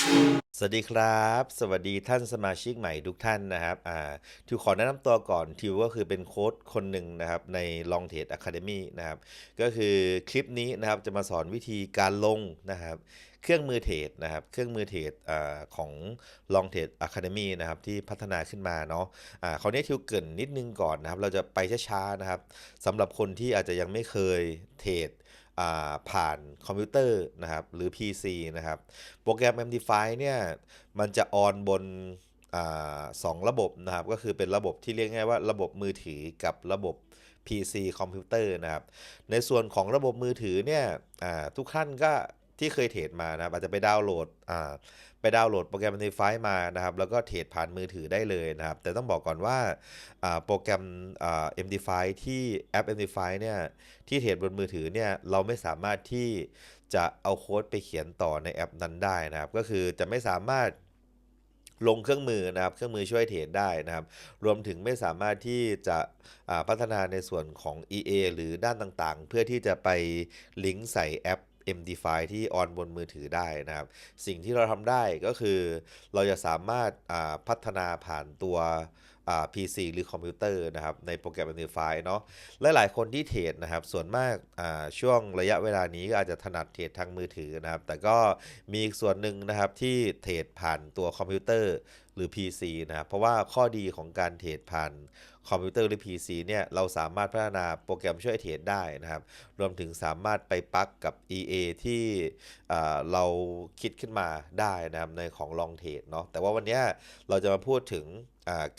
สวัสดีครับ สวัสดีท่านสมาชิกใหม่ทุกท่านนะครับอ่าทิวขอแนะนำตัวก่อนทิวก็คือเป็นโค้ชคนหนึ่งนะครับใน Long Trade Academy นะครับก็คือคลิปนี้นะครับจะมาสอนวิธีการลงนะครับเครื่องมือเทรดนะครับเครื่องมือเทรดอของ Long Trade Academy นะครับที่พัฒนาขึ้นมาเนาะอ่าคราวนี้ทิวเกินนิดนึงก่อนนะครับเราจะไปช้าๆนะครับสำหรับคนที่อาจจะยังไม่เคยเทรด ผ่านคอมพิวเตอร์นะครับหรือ PC นะครับโปรแกรม MD5 เนี่ยมันจะออนบนอสองระบบนะครับก็คือเป็นระบบที่เรียกง่ายว่าระบบมือถือกับระบบ PC คอมพิวเตอร์นะครับในส่วนของระบบมือถือเนี่ยทุกท่านก็ ที่เคยเทรดมานะครับอาจจะไปดาวน์โหลดอ่าไปดาวน์โหลดโปรแกรม MDFI มานะครับ แล้วก็เทรดผ่านมือถือได้เลยนะครับ แต่ต้องบอกก่อนว่าโปรแกรมอ่า MDFI ที่แอป MDFI เนี่ยที่เทรดบนมือถือเนี่ยเราไม่สามารถที่จะเอาโค้ดไปเขียนต่อในแอปนั้นได้นะครับ ก็คือจะไม่สามารถลงเครื่องมือนะครับ เครื่องมือช่วยเทรดได้นะครับ รวมถึงไม่สามารถที่จะพัฒนาในส่วนของ EA หรือด้านต่างๆ เพื่อที่จะไปลิงก์ใส่แอป MD5 ที่ออนบนมือถือได้นะครับ สิ่งที่เราทำได้ก็คือเราจะสามารถพัฒนาผ่านตัว PC หรือคอมพิวเตอร์นะครับในโปรแกรม MDFI เนาะและหลายคนที่เทรดนะครับส่วนมากาช่วงระยะเวลานี้ก็อาจจะถนัดเทรดทางมือถือนะครับ แต่ก็มีอีกส่วนหนึ่งนะครับที่เทรดผ่านตัวคอมพิวเตอร์หรือ PC นะครับเพราะว่าข้อดีของการเทรดผ่านคอมพิวเตอร์หรือ PC เนี่ยเราสามารถพัฒนาโปรแกรมช่วยเทรดได้นะครับ รวมถึงสามารถไปปักกับ EA ที่เราคิดขึ้นมาได้นะครับในของ Long Trade เนาะแต่ว่าวันนี้เราจะมาพูดถึง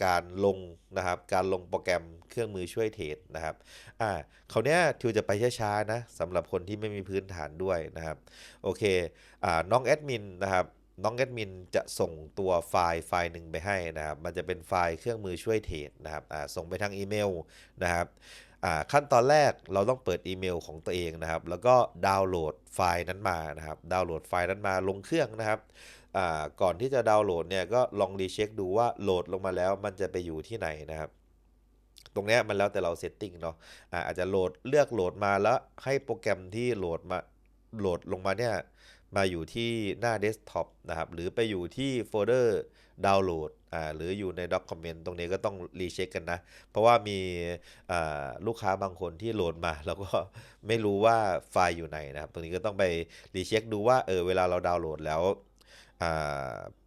การลงนะครับการลงโปรแกรมเครื่องมือช่วยเทรดนะครับอ่าคราวเนี้ยทิวจะไปช้าๆนะสำหรับคนที่ไม่มีพื้นฐานด้วยนะครับโอเคอ่าน้องแอดมินนะครับน้องแอดมินจะส่งตัวไฟล์ไฟล์หนึ่งไปให้นะครับ มันจะเป็นไฟล์เครื่องมือช่วยเทรดนะครับอ่าส่งไปทางอีเมลนะครับอ่าขั้นตอนแรกเราต้องเปิดอีเมลของตัวเองนะครับ แล้วก็ดาวน์โหลดไฟล์นั้นมานะครับ ดาวน์โหลดไฟล์นั้นมาลงเครื่องนะครับ ก่อนที่จะดาวน์โหลดเนี่ยก็ลองรีเช็คดูว่าโหลดลงมาแล้วมันจะไปอยู่ที่ไหนนะครับตรงนี้มันแล้วแต่เราเซตติ้งเนาะอาจจะโหลดเลือกโหลดมาแล้วให้โปรแกรมที่โหลดมาโหลดลงมาเนี่ยมาอยู่ที่หน้าเดสก์ท็อปนะครับหรือไปอยู่ที่โฟลเดอร์ดาวน์โหลดอ่าหรืออยู่ในด็อกิเมนต์ตรงนี้ก็ต้องรีเช็คกันนะ เพราะว่ามีลูกค้าบางคนที่โหลดมา แล้วก็ไม่รู้ว่าไฟล์อยู่ไหนนะครับ ตรงนี้ก็ต้องไปรีเช็คดูว่าเออเวลาเราดาวน์โหลดแล้ว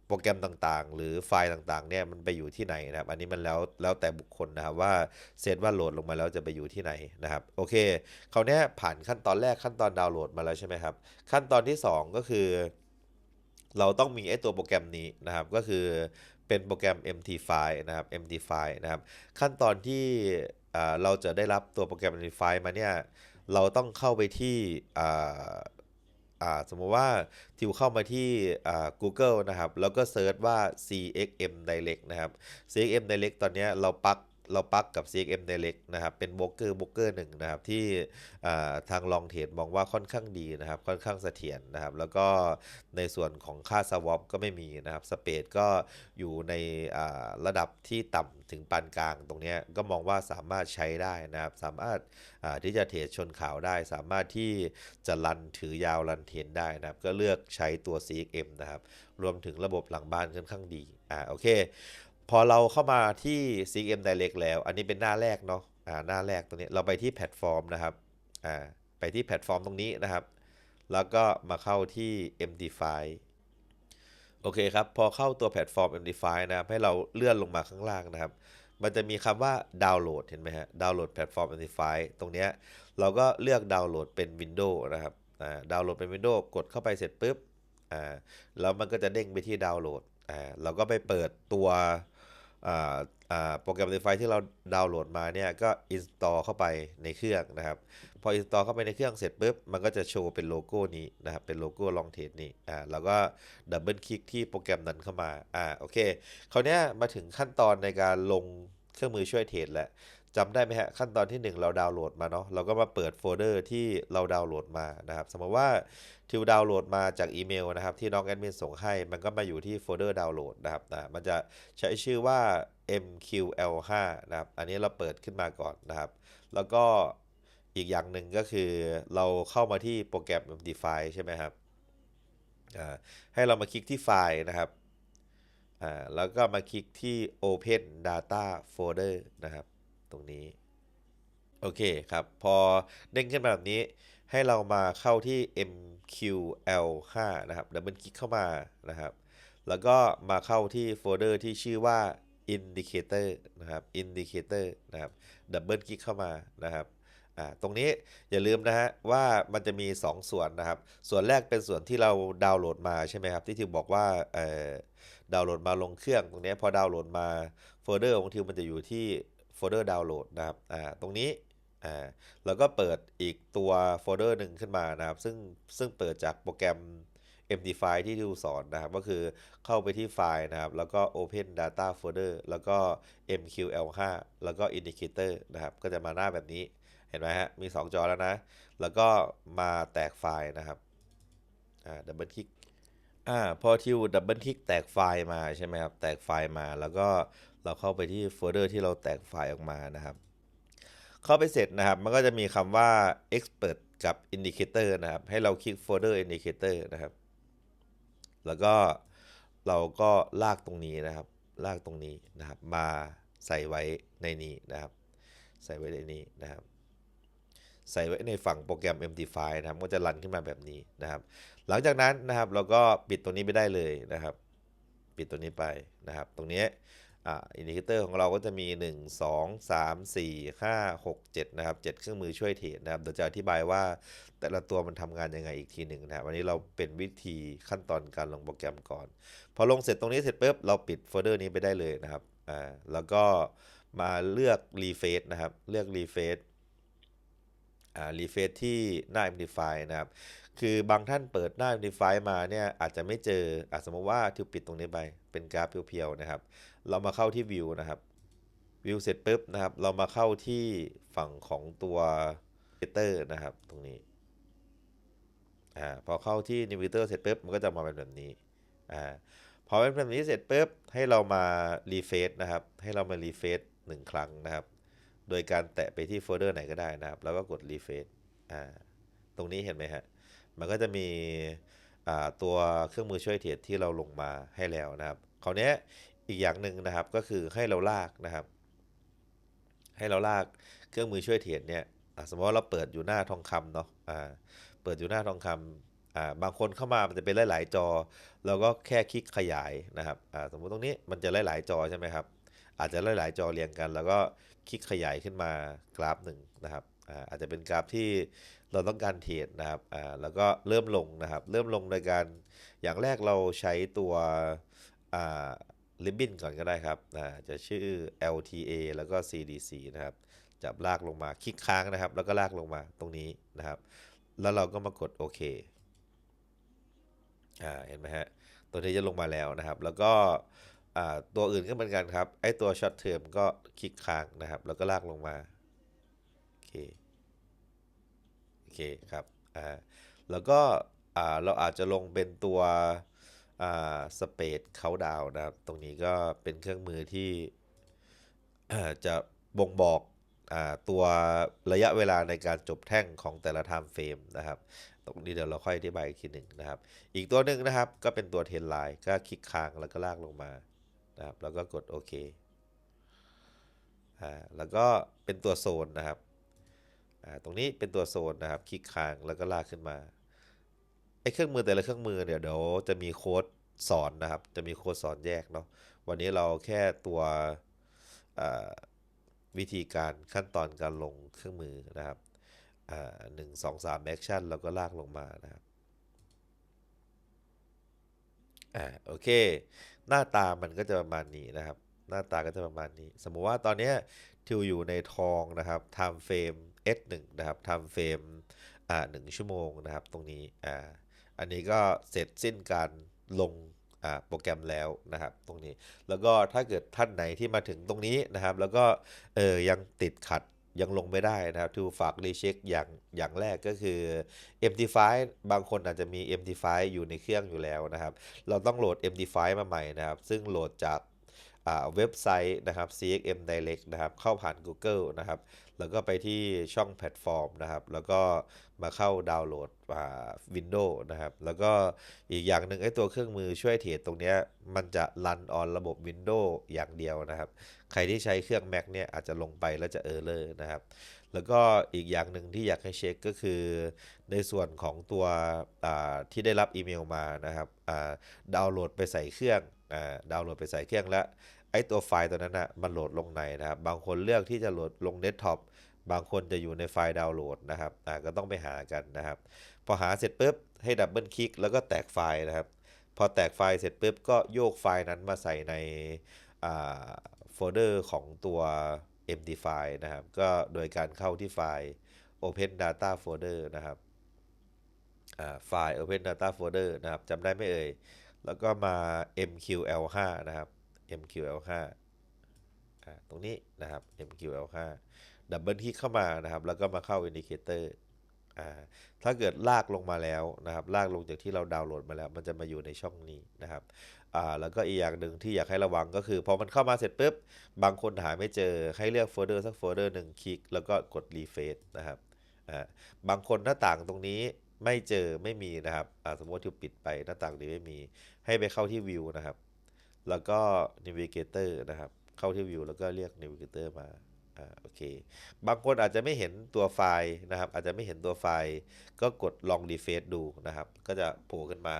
โปรแกรมต่างๆ หรือไฟล์ต่างๆเนี่ยมันไปอยู่ที่ไหนนะครับ อันนี้มันแล้วแล้วแต่บุคคลนะครับว่าเซตว่าโหลดลงมาแล้วจะไปอยู่ที่ไหนนะครับโอเคคราวเนี้ยผ่านขั้นตอนแรกขั้นตอนดาวน์โหลดมาแล้วใช่ไหมครับขั้นตอนที่ 2 ก็คือ เราต้องมีไอ้ตัวโปรแกรมนี้นะครับก็คือเป็นโปรแกรม MT file นะครับ MT file นะครับขั้นตอนที่เราจะได้รับตัวโปรแกรม MT file มาเนี่ยเราต้องเข้าไปที่ สมมติว่าทิวเข้ามาที่ Google นะครับ แล้วก็เซิร์ชว่า CXM Direct นะครับ CXM Direct ตอนนี้เราปัก เราปักกับ CXM Direct นะครับเป็นโบรกเกอร์โบรกเกอร์หนึ่งนะครับที่ทางลองเทรดมองว่าค่อนข้างดีนะครับค่อนข้างเสถียรนะครับแล้วก็ในส่วนของค่า swap ก็ไม่มีนะครับสเปดก็อยู่ในระดับที่ต่ำถึงปานกลางตรงนี้ก็มองว่าสามารถใช้ได้นะครับสามารถาที่จะเทรดชนข่าวได้ สามารถที่จะรันถือยาวรันเทนได้นะครับก็เลือกใช้ตัว CXM นะครับรวมถึงระบบหลังบ้านค่อนข้างดีอ่าโอเค พอเราเข้ามาที่ C M Direct แล้ว อันนี้เป็นหน้าแรกเนาะอ่าหน้าแรกตรงนี้เราไปที่แพลตฟอร์มนะครับอ่าไปที่แพลตฟอร์มตรงนี้นะครับ แล้วก็มาเข้าที่ MDFI โอเคครับ พอเข้าตัวแพลตฟอร์ม MDFI นะครับให้เราเลื่อนลงมาข้างล่างนะครับ มันจะมีคำว่าดาวน์โหลดเห็นไหมฮะดาวน์โหลดแพลตฟอร์ม MDFI ตรงเนี้ยเราก็เลือกดาวน์โหลดเป็น Windows นะครับอ่าดาวน์โหลดเป็น Windows กดเข้าไปเสร็จปุ๊บอ่าแล้วมันก็จะเด้งไปที่ดาวน์โหลดอ่าเราก็ไปเปิดตัว โปรแกรม MDFI ที่เราดาวน์โหลดมาเนี่ยก็ install เข้าไปในเครื่องนะครับ พอ install เข้าไปในเครื่องเสร็จปุ๊บ มันก็จะโชว์เป็นโลโก้นี้นะครับ เป็นโลโก้ลองเทสนี้อ่าเราก็ดับเบิลคลิกที่โปรแกรมนั้นเข้ามาอ่าโอเคคราวนี้มาถึงขั้นตอนในการลง เครื่องมือช่วยเทรดแหละจำได้ไหมฮะขั้นตอนที่ 1 เราดาวน์โหลดมาเนาะเราก็มาเปิดโฟลเดอร์ที่เราดาวน์โหลดมานะครับ สมมติว่าทิวดาวน์โหลดมาจากอีเมลนะครับ ที่น้องแอดมินส่งให้ มันก็มาอยู่ที่โฟลเดอร์ดาวน์โหลดนะครับนะมันจะใช้ชื่อว่า MQL5 นะครับ อันนี้เราเปิดขึ้นมาก่อนนะครับ แล้วก็อีกอย่างหนึ่งก็คือเราเข้ามาที่โปรแกรม MDFI ใช่ไหมครับให้เรามาคลิกที่ไฟล์นะครับ อ่าแล้วก็มาคลิกที่ Open Data Folder นะครับ ตรงนี้ โอเคครับ พอเด้งขึ้นมาแบบนี้ ให้เรามาเข้าที่ MQL5 นะครับดับเบิลคลิกเข้ามานะครับ แล้วก็มาเข้าที่โฟลเดอร์ที่ชื่อว่า indicator นะครับ indicator นะครับดับเบิลคลิกเข้ามานะครับตรงนี้อย่าลืมนะฮะว่ามันจะมี 2 ส่วนนะครับ ส่วนแรกเป็นส่วนที่เราดาวน์โหลดมาใช่ไหมครับ ที่ทิวบอกว่า ดาวน์โหลดมาลงเครื่องตรงนี้พอดาวน์โหลดมาโฟลเดอร์ของทิวมันจะอยู่ที่โฟลเดอร์ดาวน์โหลดนะครับอ่าตรงนี้อ่าแล้วก็เปิดอีกตัวโฟลเดอร์หนึ่งขึ้นมานะครับ ซึ่งซึ่งเปิดจากโปรแกรม MD5 ที่ทิวสอนนะครับ ก็คือเข้าไปที่ไฟล์นะครับ แล้วก็ Open Data Folder แล้วก็ MQL5 แล้วก็ Indicator นะครับ ก็จะมาหน้าแบบนี้เห็นไหมฮะมี 2 จอแล้วนะ แล้วก็มาแตกไฟล์นะครับอ่าดับเบิลคลิก อ่าพอทิวดับเบิลคลิกแตกไฟล์มาใช่ไหมครับแตกไฟล์มาแล้วก็เราเข้าไปที่โฟลเดอร์ที่เราแตกไฟล์ออกมานะครับ เข้าไปเสร็จนะครับ มันก็จะมีคำว่า expert กับ indicator นะครับ ให้เราคลิกโฟลเดอร์ indicator นะครับ แล้วก็เราก็ลากตรงนี้นะครับ ลากตรงนี้นะครับ มาใส่ไว้ในนี้นะครับ ใส่ไว้ในนี้นะครับ ใส่ไว้ในฝั่งโปรแกรม MD5 นะครับ ก็จะรันขึ้นมาแบบนี้นะครับ หลังจากนั้นนะครับเราก็ปิดตัวนี้ไปได้เลยนะครับ ปิดตัวนี้ไปนะครับ ตรงนี้อินดิเคเตอร์ของเราก็จะมี 1 2 3 4 5 6 7 นะครับ 7 เครื่องมือช่วยเทรดนะครับเดี๋ยวจะอธิบายว่าแต่ละตัวมันทำงานยังไงอีกทีหนึ่งนะครับวันนี้เราเป็นวิธีขั้นตอนการลงโปรแกรมก่อน พอลงเสร็จตรงนี้เสร็จปุ๊บเราปิดโฟลเดอร์นี้ไปได้เลยนะครับอ่าแล้วก็มาเลือกรีเฟซนะครับ เลือกรีเฟซอ่ารีเฟซที่หน้า MD5 นะครับ คือบางท่านเปิดหน้า MD5 มาเนี่ยอาจจะไม่เจออะสมมติว่าทิวปิดตรงนี้ไป เป็นกราฟเพียวๆนะครับ เรามาเข้าที่วิวนะครับวิวเสร็จปุ๊บนะครับ เรามาเข้าที่ฝั่งของตัวเ a เตอร์นะครับตรงนี้อ่าพอเข้าที่ Navigator เสร็จปุ๊บมันก็จะมาเป็นแบบนี้อ่าพอเป็นแบบนี้เสร็จปุ๊บให้เรามารีเฟซนะครับ ให้เรามารีเฟซหนึ่งครั้งนะครับ โดยการแตะไปที่โฟลเดอร์ไหนก็ได้นะครับ แล้วก็กดรีเฟซอ่าตรงนี้เห็นไหมฮะ มันก็จะมีตัวเครื่องมือช่วยเทรดที่เราลงมาให้แล้วนะครับคราวนี้อีกอย่างหนึ่งนะครับก็คือให้เราลากนะครับ ให้เราลากเครื่องมือช่วยเทรดเนี่ยสมมติว่าเราเปิดอยู่หน้าทองคำเนาะเปิดอยู่หน้าทองคำบางคนเข้ามามันจะเป็นหลาย ๆ จอ เราก็แค่คลิกขยายนะครับสมมุติตรงนี้มันจะหลาย ๆ จอใช่ไหมครับอาจจะหลาย ๆ จอเรียงกัน แล้วก็คลิกขยายขึ้นมากราฟหนึ่งนะครับ อาจจะเป็นกราฟที่เราต้องการเทรดนะครับแล้วก็เริ่มลงนะครับ เริ่มลงโดยการอย่างแรกเราใช้ตัวอ่าริบบินก่อนก็ได้ครับจะชื่อ LTA แล้วก็ CDC นะครับจับลากลงมาคลิกค้างนะครับ แล้วก็ลากลงมาตรงนี้นะครับ แล้วเราก็มากดโอเคอ่าเห็นไหมฮะตัวนี้จะลงมาแล้วนะครับ แล้วก็ตัวอื่นก็เหมือนกันครับไอตัวช็อตเทอมก็คลิกค้างนะครับ แล้วก็ลากลงมา เคโอเคครับอ่าแล้วก็อ่าเราอาจจะลงเป็นตัวอ่าสเปดเขาดาวนะครับตรงนี้ก็เป็นเครื่องมือที่จะบ่งบอกอ่าตัวระยะเวลาในการจบแท่งของแต่ละ time frame นะครับ ตรงนี้เดี๋ยวเราค่อยอธิบายอีกทีหนึ่งนะครับ อีกตัวหนึ่งนะครับก็เป็นตัวเทนไลน์ก็คลิกค้างแล้วก็ลากลงมานะครับแล้วก็กดโอเคอ่าแล้วก็เป็นตัวโซนนะครับ ตรงนี้เป็นตัวโซนนะครับ คลิกค้างแล้วก็ลากขึ้นมาไอ้เครื่องมือแต่ละเครื่องมือเนี่ยเดี๋ยวจะมีโค้ดสอนนะครับ จะมีโค้ดสอนแยกเนาะวันนี้เราแค่ตัววิธีการขั้นตอนการลงเครื่องมือนะครับหนึ่งสองสามแอคชั่นแล้วก็ลากลงมานะครับอ่าโอเค หน้าตามันก็จะประมาณนี้นะครับ หน้าตาก็จะประมาณนี้ สมมุติว่าตอนเนี้ย ทิวอยู่ในทองนะครับ time frame S1 นะครับ time frame อ่าหนึ่งชั่วโมงนะครับตรงนี้อ่าอันนี้ก็เสร็จสิ้นการลงอ่าโปรแกรมแล้วนะครับตรงนี้แล้วก็ถ้าเกิดท่านไหนที่มาถึงตรงนี้นะครับ แล้วก็เออยังติดขัดยังลงไม่ได้นะครับทิวฝากรีเช็คอย่างอย่างแรกก็คือ MT5 บางคนอาจจะมี MT5 อยู่ในเครื่องอยู่แล้วนะครับ เราต้องโหลด MT5 มาใหม่นะครับ ซึ่งโหลดจาก เว็บไซต์นะครับ CXM Direct นะครับ เข้าผ่าน Google นะครับ แล้วก็ไปที่ช่องแพลตฟอร์มนะครับ แล้วก็มาเข้าดาวน์โหลดอ่า Windows นะครับ แล้วก็อีกอย่างหนึ่งไอ้ตัวเครื่องมือช่วยเทรดตรงนี้มันจะรันออนระบบ Windows อย่างเดียวนะครับ ใครที่ใช้เครื่อง Mac เนี่ยอาจจะลงไปแล้วจะเออร์เลอร์นะครับ แล้วก็อีกอย่างหนึ่งที่อยากให้เช็คก็คือ ในส่วนของตัวที่ได้รับอีเมลมานะครับดาวน์โหลดไปใส่เครื่อง ดาวน์โหลดไปใส่เครื่องแล้วไอ้ตัวไฟล์ตัวนั้นนะมันโหลดลงไหนนะครับ บางคนเลือกที่จะโหลดลงเดสก์ท็อปบางคนจะอยู่ในไฟล์ดาวน์โหลดนะครับก็ต้องไปหากันนะครับ พอหาเสร็จปุ๊บให้ดับเบิลคลิกแล้วก็แตกไฟล์นะครับ พอแตกไฟล์เสร็จปุ๊บก็โยกไฟล์นั้นมาใส่ในโฟลเดอร์ของตัว empty file นะครับ ก็โดยการเข้าที่ไฟล์ open data folder นะครับไฟล์ open data folder นะครับจำได้ไหมเอ่ย แล้วก็มา mql5 นะครับ mql5 ตรงนี้นะครับ mql5 ดับเบิลคลิกเข้ามานะครับ แล้วก็มาเข้า indicator อ่าถ้าเกิดลากลงมาแล้วนะครับ ลากลงจากที่เราดาวน์โหลดมาแล้ว มันจะมาอยู่ในช่องนี้นะครับแล้วก็อีกอย่างหนึ่งที่อยากให้ระวังก็คือพอมันเข้ามาเสร็จปุ๊บบางคนหาไม่เจอให้เลือกโฟลเดอร์สักโฟลเดอร์หนึ่งคลิกแล้วก็กดรีเฟซนะครับบางคนหน้าต่างตรงนี้ ไม่เจอไม่มีนะครับสมมติที่ปิดไปหน้าต่างนี้ไม่มี ให้ไปเข้าที่วิวนะครับ แล้วก็ Navigator นะครับ เข้าที่วิวแล้วก็เรียก Navigator มาอ่าโอเค บางคนอาจจะไม่เห็นตัวไฟล์นะครับ อาจจะไม่เห็นตัวไฟล์ ก็กดลองรีเฟซดูนะครับ ก็จะโผล่ขึ้นมา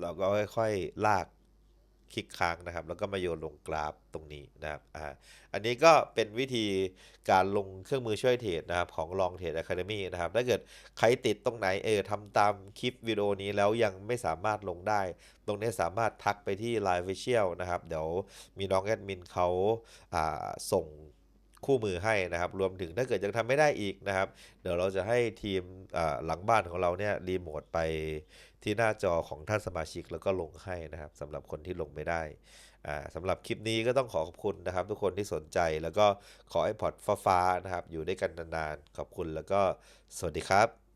เราก็ค่อยๆลาก คลิกค้างนะครับ แล้วก็มาโยนลงกราฟตรงนี้นะครับอ่าอันนี้ก็เป็นวิธีการลงเครื่องมือช่วยเทรดนะครับของ Long Trade Academy นะครับ ถ้าเกิดใครติดตรงไหนเออทำตามคลิปวิดีโอนี้แล้วยังไม่สามารถลงได้ ตรงนี้สามารถทักไปที่ Line Official นะครับ เดี๋ยวมีน้องแอดมินเขาอ่าส่ง คู่มือให้นะครับ รวมถึงถ้าเกิดยังทำไม่ได้อีกนะครับ เดี๋ยวเราจะให้ทีมหลังบ้านของเราเนี่ยรีโมทไปที่หน้าจอของท่านสมาชิกแล้วก็ลงให้นะครับสำหรับคนที่ลงไม่ได้สำหรับคลิปนี้ก็ต้องขอขอบคุณนะครับ ทุกคนที่สนใจแล้วก็ขอให้พอดฟ้าๆนะครับ อยู่ด้วยกันนานๆ ขอบคุณแล้วก็สวัสดีครับ